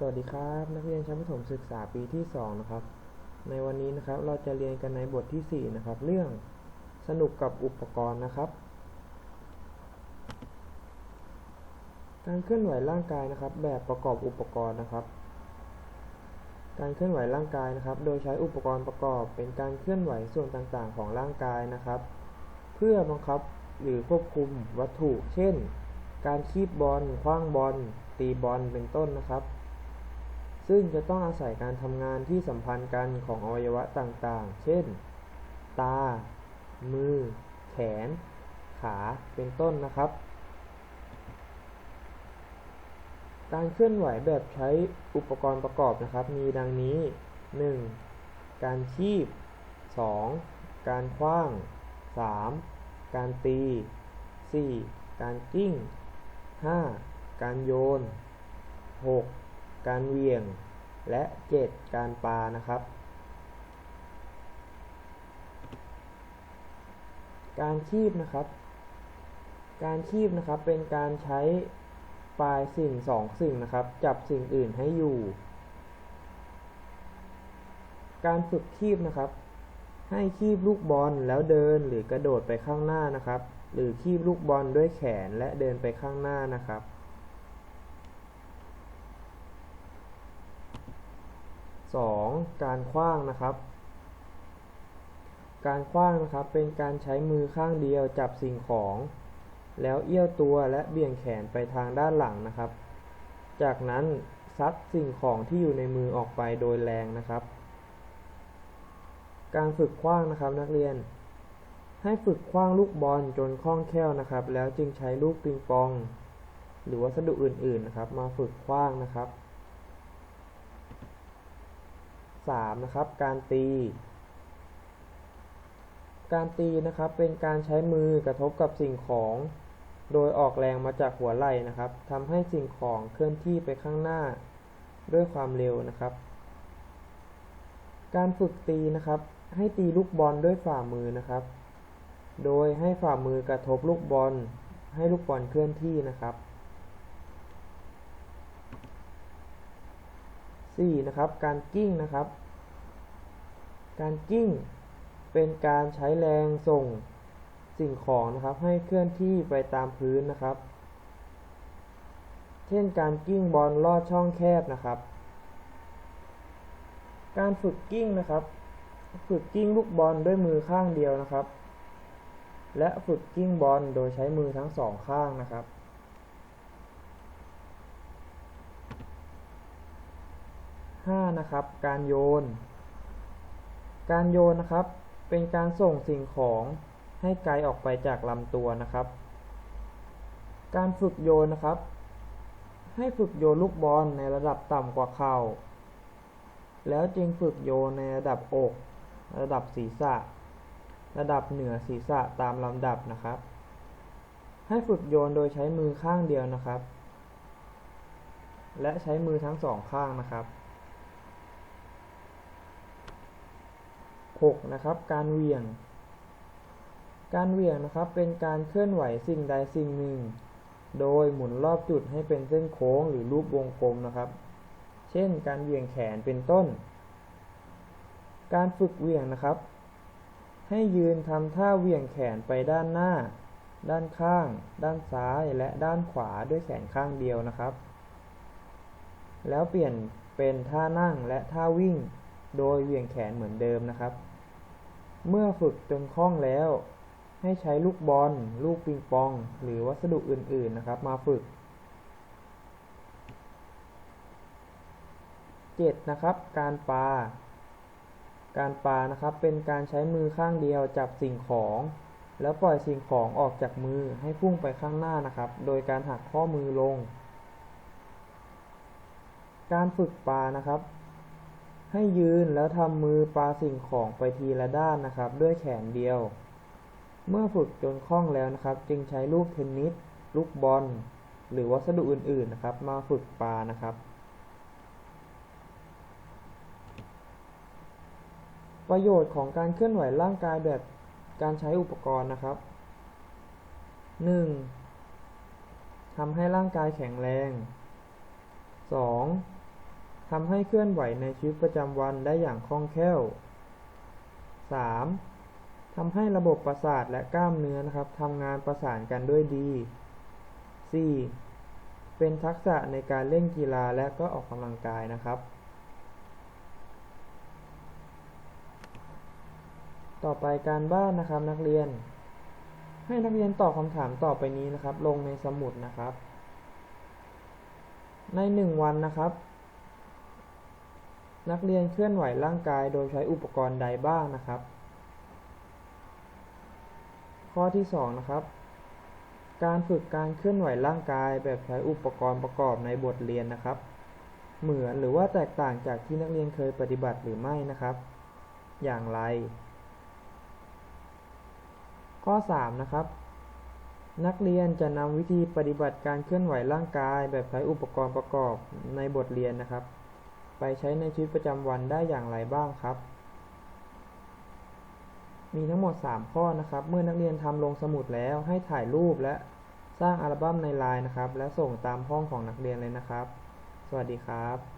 สวัสดีครับ นักเรียนชั้นประถมศึกษาปีที่ 2 นะครับ ในวันนี้นะครับเราจะเรียนกันในบทที่ 4 นะครับ เรื่องสนุกกับอุปกรณ์นะครับ การเคลื่อนไหวร่างกายนะครับ แบบประกอบอุปกรณ์นะครับ การเคลื่อนไหวร่างกายนะครับ โดยใช้อุปกรณ์ประกอบเป็นการเคลื่อนไหวส่วนต่างๆ ของร่างกายนะครับ เพื่อบังคับหรือควบคุมวัตถุ เช่น การคีบบอลคว้างบอลตีบอลเป็นต้นนะครับ ซึ่งจะต้องอาศัยการทำงานที่สัมพันธ์กันของอวัยวะต่างๆ เช่น ตา มือ แขน ขา เป็นต้นนะครับ การเคลื่อนไหวแบบใช้อุปกรณ์ประกอบนะครับ มีดังนี้ 1. การคีบ 2. การคว้าง 3. การตี 4. การกิ้ง 5. การโยน 6. การเวียง และ 7. การปานะครับ การคีบนะครับ การคีบนะครับเป็นการใช้ปลายสิ่งสองสิ่งนะครับ จับสิ่งอื่นให้อยู่ การฝึกคีบนะครับ ให้คีบลูกบอลแล้วเดินหรือกระโดดไปข้างหน้านะครับ หรือคีบลูกบอลด้วยแขนและเดินไปข้างหน้านะครับ 2. การคว้างนะครับ การคว้างนะครับเป็นการใช้มือข้างเดียวจับสิ่งของ แล้วเอี้ยวตัวและเบี่ยงแขนไปทางด้านหลังนะครับ จากนั้นซัดสิ่งของที่อยู่ในมือออกไปโดยแรงนะครับ การฝึกคว้างนะครับนักเรียน ให้ฝึกคว้างลูกบอลจนคล่องแคล่วนะครับ แล้วจึงใช้ลูกปิงปอง หรือวัสดุอื่นๆนะครับ มาฝึกคว้างนะครับ 3. นะครับการตี การตีนะครับเป็นการใช้มือกระทบกับสิ่งของ โดยออกแรงมาจากหัวไหล่นะครับทำให้สิ่งของเคลื่อนที่ไปข้างหน้า ด้วยความเร็วนะครับ การฝึกตีนะครับ ให้ตีลูกบอลด้วยฝ่ามือนะครับ โดยให้ฝ่ามือกระทบลูกบอล ให้ลูกบอลเคลื่อนที่นะครับ 4. นะครับ การกิ้งนะครับ การกิ้งเป็นการใช้แรงส่งสิ่งของนะครับ ให้เคลื่อนที่ไปตามพื้นนะครับ เช่นการกิ้งบอลลอดช่องแคบนะครับ การฝึกกิ้งนะครับ ฝึกกิ้งลูกบอลด้วยมือข้างเดียวนะครับ และฝึกกิ้งบอลโดยใช้มือทั้งสองข้างนะครับ 5. นะครับ การโยน การโยนนะครับ เป็นการส่งสิ่งของให้ไกลออกไปจากลำตัวนะครับ การฝึกโยนนะครับ ให้ฝึกโยนลูกบอลในระดับต่ำกว่าเข่า แล้วจึงฝึกโยนในระดับอก ระดับศีรษะ ระดับเหนือศีรษะตามลำดับนะครับ ให้ฝึกโยนโดยใช้มือข้างเดียวนะครับและใช้มือทั้งสองข้างนะครับ 6. นะครับ การเหวี่ยง การเหวี่ยงนะครับเป็นการเคลื่อนไหวสิ่งใดสิ่งหนึ่ง โดยหมุนรอบจุดให้เป็นเส้นโค้งหรือรูปวงกลมนะครับ เช่น การเหวี่ยงแขนเป็นต้น การฝึกเหวี่ยงนะครับ ให้ยืนทำท่าเหวี่ยงแขนไปด้านหน้า ด้านข้าง ด้านซ้ายและด้านขวาด้วยแขนข้างเดียวนะครับ แล้วเปลี่ยนเป็นท่านั่งและท่าวิ่ง โดยเหวี่ยงแขนเหมือนเดิมนะครับ เมื่อฝึกจนคล่องแล้ว ให้ใช้ลูกบอล ลูกปิงปอง หรือวัสดุอื่นๆนะครับ มาฝึก 7. นะครับ การปา การปานะครับ เป็นการใช้มือข้างเดียวจับสิ่งของ แล้วปล่อยสิ่งของออกจากมือให้พุ่งไปข้างหน้านะครับ โดยการหักข้อมือลง การฝึกปานะครับ ให้ยืนแล้วทำมือปาสิ่งของไปทีละด้านนะครับ ด้วยแขนเดียว เมื่อฝึกจนคล่องแล้วนะครับ จึงใช้ลูกเทนนิสลูกบอล หรือวัสดุอื่นๆนะครับ มาฝึกปานะครับ ประโยชน์ของการเคลื่อนไหวร่างกายแบบการใช้อุปกรณ์นะครับ 1. ทำให้ร่างกายแข็งแรง 2. ทำให้เคลื่อนไหวในชีวิตประจำวันได้อย่างคล่องแคล่ว 3. ทำให้ระบบประสาทและกล้ามเนื้อนะครับทำงานประสานกันด้วยดี 4. เป็นทักษะในการเล่นกีฬาและก็ออกกำลังกายนะครับ ต่อไปการบ้านนะครับนักเรียน ให้นักเรียนตอบคำถามต่อไปนี้นะครับ ลงในสมุดนะครับ ในหนึ่งวันนะครับ นักเรียนเคลื่อนไหวร่างกายโดยใช้อุปกรณ์ใดบ้างนะครับ ข้อที่สองนะครับ การฝึกการเคลื่อนไหวร่างกายแบบใช้อุปกรณ์ประกอบในบทเรียนนะครับ เหมือนหรือว่าแตกต่างจากที่นักเรียนเคยปฏิบัติหรือไม่นะครับ อย่างไร ข้อ3นะครับนักเรียนจะนำวิธีปฏิบัติการเคลื่อนไหวร่างกายแบบใช้อุปกรณ์ประกอบในบทเรียนนะครับ ไปใช้ในชีวิตประจำวันได้อย่างไรบ้างครับ มีทั้งหมด 3 ข้อนะครับ เมื่อนักเรียนทำลงสมุดแล้วให้ถ่ายรูปและสร้างอัลบั้มในไลน์นะครับ และส่งตามห้องของนักเรียนเลยนะครับ สวัสดีครับ